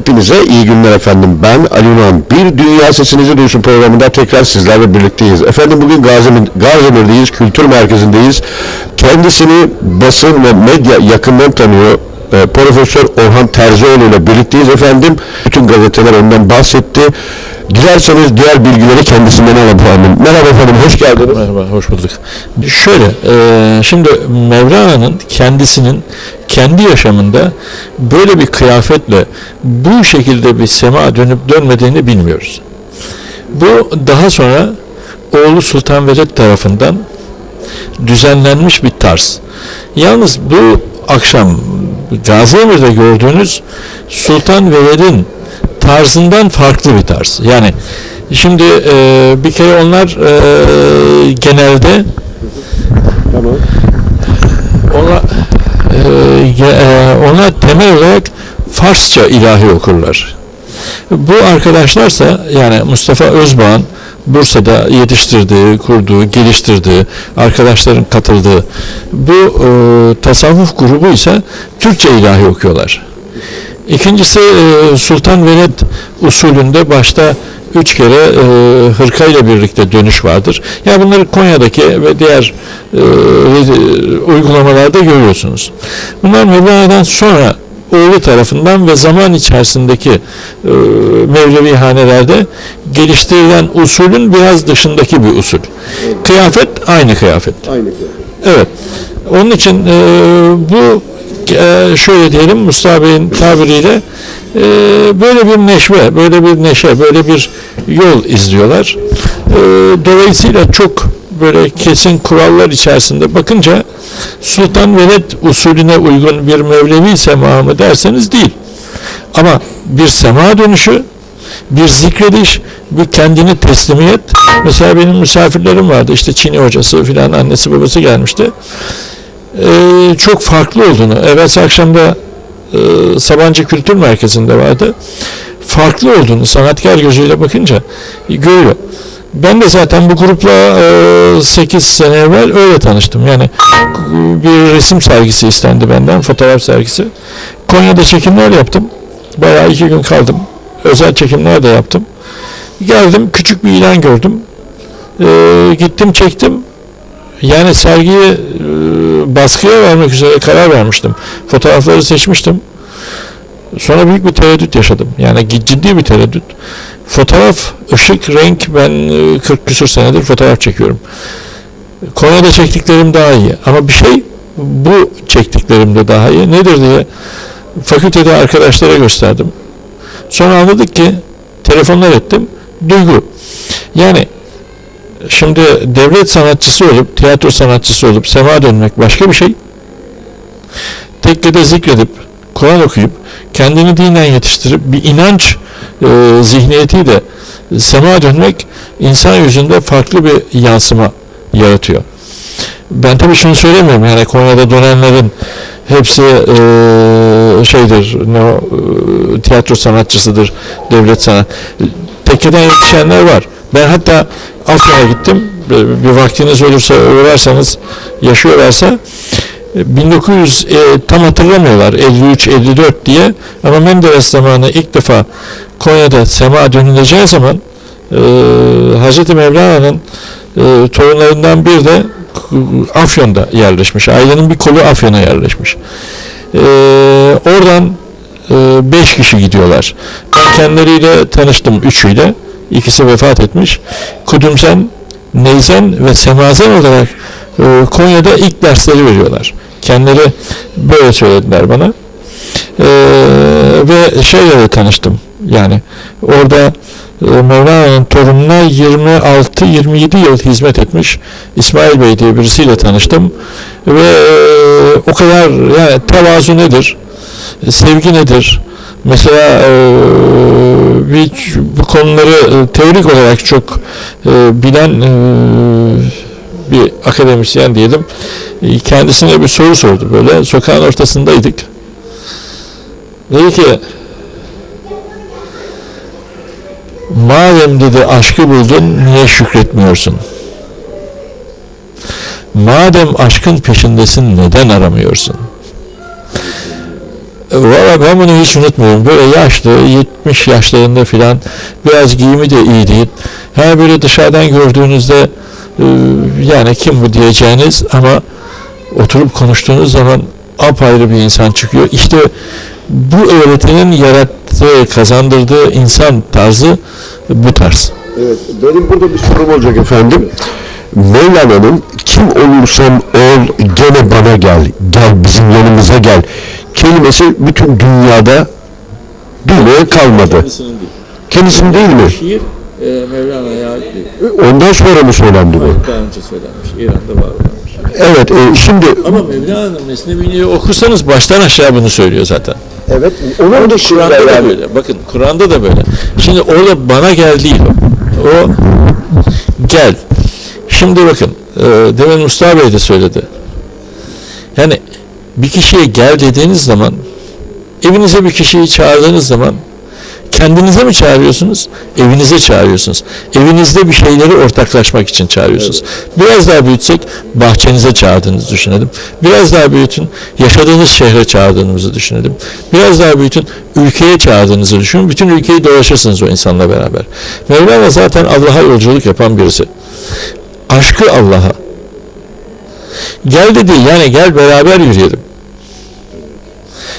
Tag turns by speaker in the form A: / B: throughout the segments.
A: Hepinize iyi günler efendim. Ben Ali Unan. Bir Dünya Sesinizi Duysun programında tekrar sizlerle birlikteyiz. Efendim bugün Gazimir, Gazimir'deyiz, kültür merkezindeyiz. Kendisini basın ve medya yakından tanıyor. Ee, Profesör Orhan Terzioğlu ile birlikteyiz efendim. Bütün gazeteler ondan bahsetti. Dilerseniz diğer bilgileri kendisinden alalım. Merhaba efendim, hoş geldiniz.
B: Merhaba, hoş bulduk. Şöyle, e, şimdi Mevlana'nın kendisinin kendi yaşamında böyle bir kıyafetle bu şekilde bir sema dönüp dönmediğini bilmiyoruz. Bu daha sonra oğlu Sultan Veled tarafından düzenlenmiş bir tarz. Yalnız bu akşam Gaziemir'de gördüğünüz Sultan Veled'in tarzından farklı bir tarz. Yani şimdi e, bir kere onlar e, genelde
A: Tamam.
B: ona e, e, ona temel olarak Farsça ilahi okurlar. Bu arkadaşlarsa yani Mustafa Özbağ'ın Bursa'da yetiştirdiği, kurduğu, geliştirdiği, arkadaşların katıldığı bu e, tasavvuf grubu ise Türkçe ilahi okuyorlar. İkincisi e, Sultan Veled usulünde başta üç kere e, hırka ile birlikte dönüş vardır. Yani bunları Konya'daki ve diğer e, uygulamalarda görüyorsunuz. Bunlar Mevlana'dan sonra oğlu tarafından ve zaman içerisindeki e, Mevlevi hanelerde geliştirilen usulün biraz dışındaki bir usul. Kıyafet aynı kıyafet.
A: Aynı
B: Evet. Onun için e, bu e, şöyle diyelim Mustafa Bey'in tabiriyle e, böyle bir neşve, böyle bir neşe, böyle bir yol izliyorlar. E, dolayısıyla çok böyle kesin kurallar içerisinde bakınca Sultan Veled usulüne uygun bir Mevlevi sema mı derseniz değil. Ama bir sema dönüşü, bir zikrediş, bir kendini teslimiyet. Mesela benim misafirlerim vardı. işte Çin'i hocası filan annesi babası gelmişti. Ee, çok farklı olduğunu. Evvelsi akşamda e, Sabancı Kültür Merkezi'nde vardı. Farklı olduğunu sanatkar gözüyle bakınca görüyor. Ben de zaten bu grupla 8 sene evvel öyle tanıştım. Yani bir resim sergisi istendi benden, fotoğraf sergisi. Konya'da çekimler yaptım. Bayağı iki gün kaldım. Özel çekimler de yaptım. Geldim, küçük bir ilan gördüm. Ee, gittim, çektim. Yani sergiyi e, baskıya vermek üzere karar vermiştim. Fotoğrafları seçmiştim. Sonra büyük bir tereddüt yaşadım. Yani ciddi bir tereddüt. Fotoğraf, ışık, renk ben e, 40 küsur senedir fotoğraf çekiyorum. Konya'da çektiklerim daha iyi. Ama bir şey bu çektiklerim de daha iyi. Nedir diye fakültede arkadaşlara gösterdim. Sonra anladık ki telefonlar ettim. Duygu. Yani şimdi devlet sanatçısı olup, tiyatro sanatçısı olup sema dönmek başka bir şey. Tekkede zikredip, Kur'an okuyup, kendini dinen yetiştirip bir inanç e, zihniyetiyle sema dönmek insan yüzünde farklı bir yansıma yaratıyor. Ben tabii şunu söylemiyorum yani Konya'da dönenlerin hepsi e, şeydir ne e, tiyatro sanatçısıdır devlet sanat tekkeden yetişenler var ben hatta Afyon'a gittim bir, bir vaktiniz olursa uğrarsanız yaşıyorlarsa e, 1900 e, tam hatırlamıyorlar 53-54 diye ama Menderes zamanı ilk defa Konya'da sema dönüleceği zaman e, Hz. Mevlana'nın e, torunlarından bir de Afyon'da yerleşmiş. Ailenin bir kolu Afyon'a yerleşmiş. Ee, oradan e, beş kişi gidiyorlar. Ben kendileriyle tanıştım üçüyle. İkisi vefat etmiş. Kudümsen, Neyzen ve Semazen olarak e, Konya'da ilk dersleri veriyorlar. Kendileri böyle söylediler bana. Ee, ve şeyle tanıştım. Yani orada e, Mevlana'nın torununa 26-27 yıl hizmet etmiş İsmail Bey diye birisiyle tanıştım ve e, o kadar yani tevazu nedir, e, sevgi nedir, mesela e, bir, bu konuları e, teorik olarak çok e, bilen e, bir akademisyen diyelim e, kendisine bir soru sordu böyle sokağın ortasındaydık dedi ki Madem dedi aşkı buldun niye şükretmiyorsun? Madem aşkın peşindesin neden aramıyorsun? Valla ben bunu hiç unutmuyorum. Böyle yaşlı, 70 yaşlarında filan biraz giyimi de iyi değil. Ha böyle dışarıdan gördüğünüzde e, yani kim bu diyeceğiniz ama oturup konuştuğunuz zaman apayrı bir insan çıkıyor. İşte bu öğretinin yarattığı, kazandırdığı insan tarzı bu tarz.
A: Evet, benim burada bir sorum olacak efendim. Mevlana'nın kim olursan ol gene bana gel, gel bizim yanımıza gel kelimesi bütün dünyada dünyaya kalmadı. Kendisinin değil mi?
B: Şiir Mevlana'ya
A: Ondan sonra mı söylendi bu?
B: daha önce söylenmiş. İran'da var olmuş.
A: Evet, e, şimdi
B: Ama Mevlana'nın Mesnevi'ni okursanız baştan aşağı bunu söylüyor zaten.
A: evet, onun da
B: Kur'an'da da böyle. Bakın Kur'an'da da böyle. Şimdi orada bana gel değil o. O gel. Şimdi bakın e, demin Mustafa Bey de söyledi. Yani bir kişiye gel dediğiniz zaman evinize bir kişiyi çağırdığınız zaman kendinize mi çağırıyorsunuz? Evinize çağırıyorsunuz. Evinizde bir şeyleri ortaklaşmak için çağırıyorsunuz. Biraz daha büyütsek bahçenize çağırdığınızı düşünelim. Biraz daha büyütün yaşadığınız şehre çağırdığınızı düşünelim. Biraz daha büyütün ülkeye çağırdığınızı düşünün. Bütün ülkeyi dolaşırsınız o insanla beraber. Mevlana zaten Allah'a yolculuk yapan birisi. Aşkı Allah'a. Gel dedi yani gel beraber yürüyelim.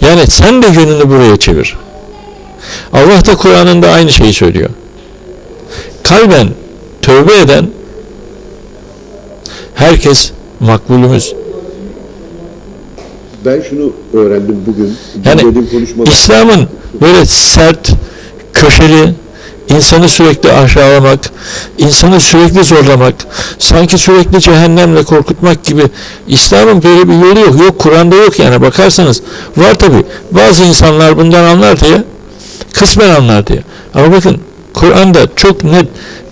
B: Yani sen de yönünü buraya çevir. Allah da Kur'an'ında aynı şeyi söylüyor. Kalben tövbe eden herkes makbulümüz.
A: Ben şunu öğrendim bugün.
B: Yani. İslam'ın böyle sert, köşeli, insanı sürekli aşağılamak, insanı sürekli zorlamak, sanki sürekli cehennemle korkutmak gibi İslam'ın böyle bir yolu yok. Yok Kur'an'da yok yani bakarsanız. Var tabi. Bazı insanlar bundan anlar diye, kısmen anlar diye. Ama bakın Kur'an'da çok net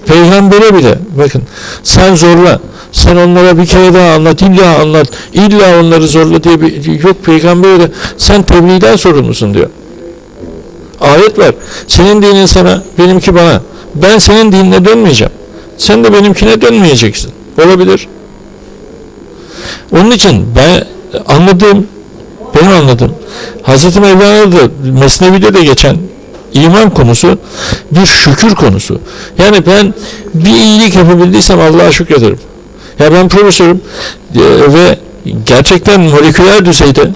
B: peygambere bile bakın sen zorla sen onlara bir kere daha anlat illa anlat illa onları zorla diye bir yok peygambere de sen tebliğden sorumlusun diyor. Ayet var. Senin dinin sana, benimki bana. Ben senin dinine dönmeyeceğim. Sen de benimkine dönmeyeceksin. Olabilir. Onun için ben anladığım, benim anladığım, Hz. Mevlana'da Mesnevi'de de geçen iman konusu bir şükür konusu. Yani ben bir iyilik yapabildiysem Allah'a şükrederim. Ya ben profesörüm e, ve gerçekten moleküler düzeyde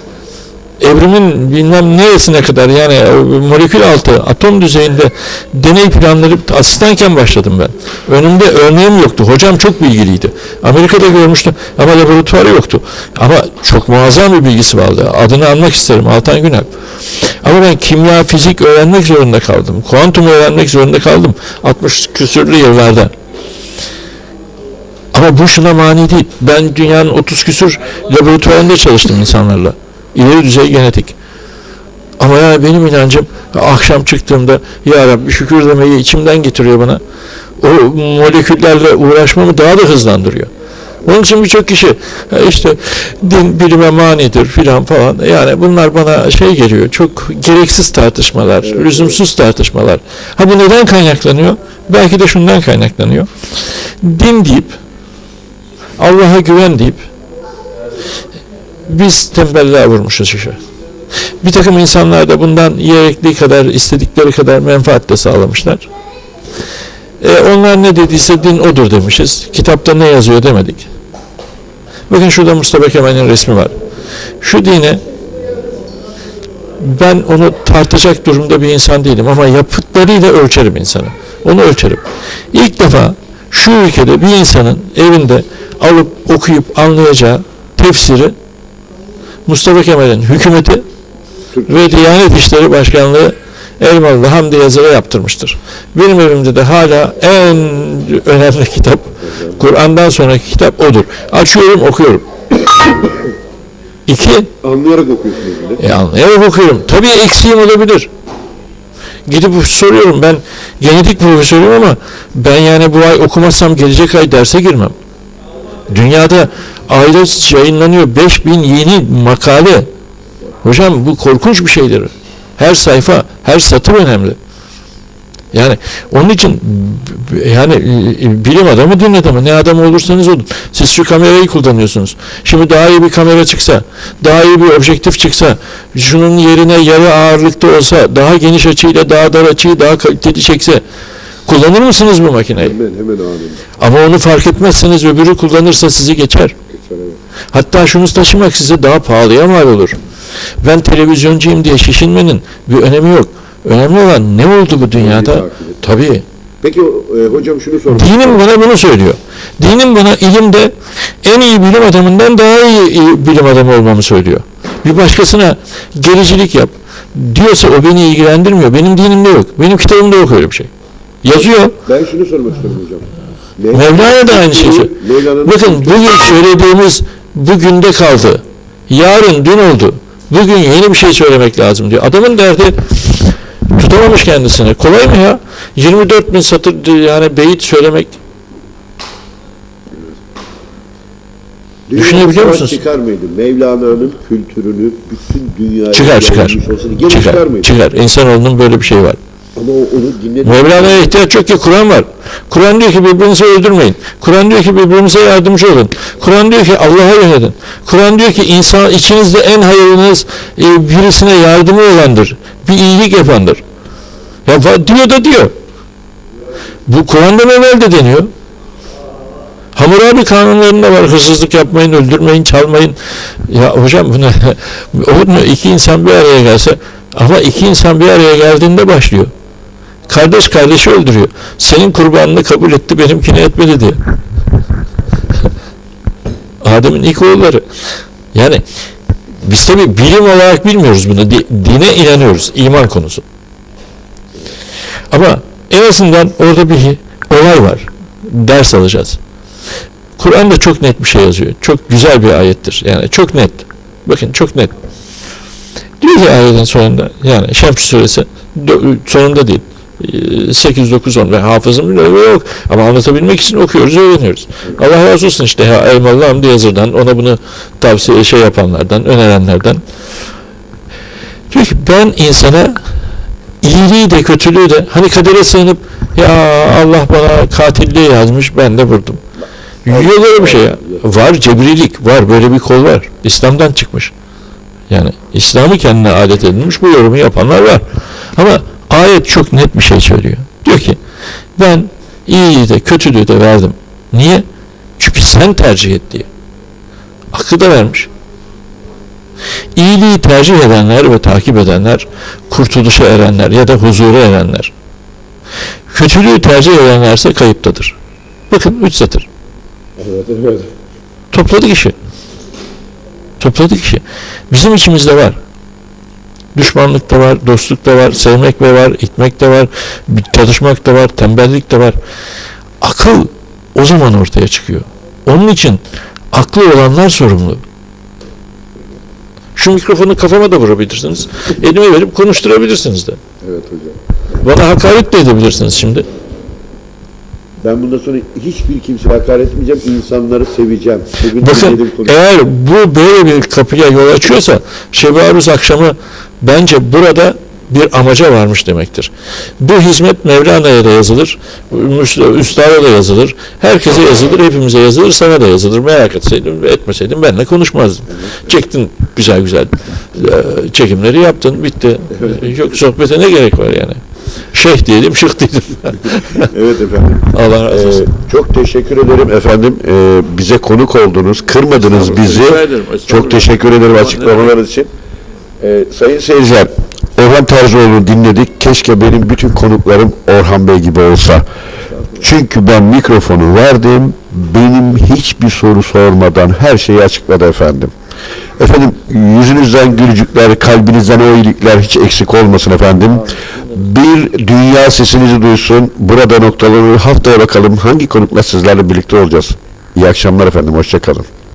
B: evrimin bilmem neresine kadar yani molekül altı atom düzeyinde deney planları asistanken başladım ben. Önümde örneğim yoktu. Hocam çok bilgiliydi. Amerika'da görmüştüm ama laboratuvarı yoktu. Ama çok muazzam bir bilgisi vardı. Adını anmak isterim Altan Günalp. Ama ben kimya, fizik öğrenmek zorunda kaldım. Kuantum öğrenmek zorunda kaldım. 60 küsürlü yıllarda. Ama bu şuna mani değil. Ben dünyanın 30 küsür laboratuvarında çalıştım insanlarla. İleri düzey genetik. Ama yani benim inancım akşam çıktığımda ya Rabbi şükür demeyi içimden getiriyor bana. O moleküllerle uğraşmamı daha da hızlandırıyor. Onun için birçok kişi "Ya işte din bilime manidir filan falan. Yani bunlar bana şey geliyor. Çok gereksiz tartışmalar, lüzumsuz tartışmalar. Ha bu neden kaynaklanıyor? Belki de şundan kaynaklanıyor. Din deyip Allah'a güven deyip biz tembelliğe vurmuşuz işe. Bir takım insanlar da bundan gerektiği kadar, istedikleri kadar menfaat de sağlamışlar. E, onlar ne dediyse din odur demişiz. Kitapta ne yazıyor demedik. Bakın şurada Mustafa Kemal'in resmi var. Şu dine ben onu tartacak durumda bir insan değilim ama yapıtlarıyla ölçerim insanı. Onu ölçerim. İlk defa şu ülkede bir insanın evinde alıp okuyup anlayacağı tefsiri Mustafa Kemal'in hükümeti ve Diyanet İşleri Başkanlığı Elmalı'da Hamdi Yazır'a yaptırmıştır. Benim evimde de hala en önemli kitap, Kur'an'dan sonraki kitap odur. Açıyorum, okuyorum. İki,
A: Anlayarak okuyorsunuz bile.
B: e anlayarak okuyorum. Tabii eksiğim olabilir. Gidip soruyorum ben genetik profesörüyüm ama ben yani bu ay okumazsam gelecek ay derse girmem. Dünyada ayda yayınlanıyor 5000 yeni makale. Hocam bu korkunç bir şeydir. Her sayfa, her satır önemli. Yani onun için yani e, bilim adamı din adamı ne adam olursanız olun. Siz şu kamerayı kullanıyorsunuz. Şimdi daha iyi bir kamera çıksa, daha iyi bir objektif çıksa, şunun yerine yarı ağırlıkta olsa, daha geniş açıyla daha dar açıyı daha kaliteli çekse kullanır mısınız bu makineyi?
A: Hemen hemen anında.
B: Ama onu fark etmezseniz öbürü kullanırsa sizi geçer.
A: Geçer, evet.
B: Hatta şunu taşımak size daha pahalıya mal olur. Ben televizyoncuyum diye şişinmenin bir önemi yok. Önemli olan ne oldu bu dünyada? Tabii.
A: Peki e, hocam şunu sormak
B: Dinim bana bunu söylüyor. Dinim bana ilimde en iyi bilim adamından daha iyi, iyi bilim adamı olmamı söylüyor. Bir başkasına gericilik yap diyorsa o beni ilgilendirmiyor. Benim dinimde yok. Benim kitabımda yok öyle bir şey. Yazıyor.
A: Ben şunu sormak istiyorum hocam.
B: Mevlana da aynı şeyi söylüyor. Bakın bugün söylediğimiz bugünde kaldı. Yarın dün oldu. Bugün yeni bir şey söylemek lazım diyor. Adamın derdi tutamamış kendisini. Kolay mı ya? 24 bin satır yani beyit söylemek
A: Dünya
B: Düşünebiliyor musunuz?
A: Çıkar mıydı? Mevlana'nın kültürünü bütün dünyaya
B: çıkar çıkar.
A: gene çıkar,
B: Çıkar, çıkar. İnsanoğlunun böyle bir şeyi var.
A: Ama o, onu dinledi.
B: Mevlana'ya ihtiyaç yok ki Kur'an var. Kur'an diyor ki birbirinizi öldürmeyin. Kur'an diyor ki birbirinize yardımcı olun. Kur'an diyor ki Allah'a yönelin. Kur'an diyor ki insan içinizde en hayırlınız e, birisine yardımı olandır. Bir iyilik yapandır. Ya diyor da diyor. Bu Kur'an'da evvel de deniyor. Hammurabi kanunlarında var. Hırsızlık yapmayın, öldürmeyin, çalmayın. Ya hocam bu ne? Olur mu? İki insan bir araya gelse ama iki insan bir araya geldiğinde başlıyor. Kardeş kardeşi öldürüyor. Senin kurbanını kabul etti, benimkini etmedi diye. Adem'in ilk oğulları. Yani biz tabi bilim olarak bilmiyoruz bunu. Di- Dine inanıyoruz. iman konusu. Ama en azından orada bir olay var. Ders alacağız. Kur'an'da çok net bir şey yazıyor. Çok güzel bir ayettir. Yani çok net. Bakın çok net. Diyor ki ayetin sonunda yani Şems suresi sonunda değil. 8, 9, 10 ve hafızım bile yok. Ama anlatabilmek için okuyoruz, öğreniyoruz. Allah razı olsun işte ya Elmalı Hamdi Yazır'dan, ona bunu tavsiye şey yapanlardan, önerenlerden. Diyor ki ben insana iyiliği de kötülüğü de hani kadere sığınıp ya Allah bana katilliği yazmış ben de vurdum. Yok öyle bir şey ya. Var cebrilik, var böyle bir kol var. İslam'dan çıkmış. Yani İslam'ı kendine alet edilmiş bu yorumu yapanlar var. Ama ayet çok net bir şey söylüyor. Diyor ki ben iyiyi de kötülüğü de verdim. Niye? Çünkü sen tercih et diye. Aklı da vermiş. İyiliği tercih edenler ve takip edenler kurtuluşa erenler ya da huzura erenler. Kötülüğü tercih edenlerse kayıptadır. Bakın üç satır. Topladık işi. Topladık işi. Bizim içimizde var. Düşmanlık da var, dostluk da var, sevmek de var, itmek de var, çalışmak da var, tembellik de var. Akıl o zaman ortaya çıkıyor. Onun için aklı olanlar sorumlu. Şu mikrofonu kafama da vurabilirsiniz. Elime verip konuşturabilirsiniz de.
A: Evet hocam.
B: Bana hakaret de edebilirsiniz şimdi.
A: Ben bundan sonra hiçbir kimseye hakaret etmeyeceğim. insanları seveceğim. Bugün
B: Bakın eğer bu böyle bir kapıya yol açıyorsa Şebi Aruz akşamı bence burada bir amaca varmış demektir. Bu hizmet Mevlana'ya da yazılır, Üstad'a da yazılır, herkese yazılır, hepimize yazılır, sana da yazılır. Merak etseydim ve etmeseydim benle konuşmazdım. Çektin güzel güzel e, çekimleri yaptın, bitti. Yok sohbete ne gerek var yani? Şeyh diyelim, şık diyelim.
A: Evet efendim.
B: Allah razı
A: Ee,
B: olsun.
A: çok teşekkür ederim efendim. Ee, bize konuk oldunuz, kırmadınız bizi.
B: Ederim.
A: Çok teşekkür ederim açıklamalarınız için. Ee, sayın seyirciler, Orhan Tarzıoğlu'nu dinledik. Keşke benim bütün konuklarım Orhan Bey gibi olsa. Çünkü ben mikrofonu verdim, benim hiçbir soru sormadan her şeyi açıkladı efendim. Efendim yüzünüzden gülücükler, kalbinizden o iyilikler hiç eksik olmasın efendim. Bir dünya sesinizi duysun. Burada noktalanır. Haftaya bakalım hangi konukla sizlerle birlikte olacağız. İyi akşamlar efendim. Hoşçakalın.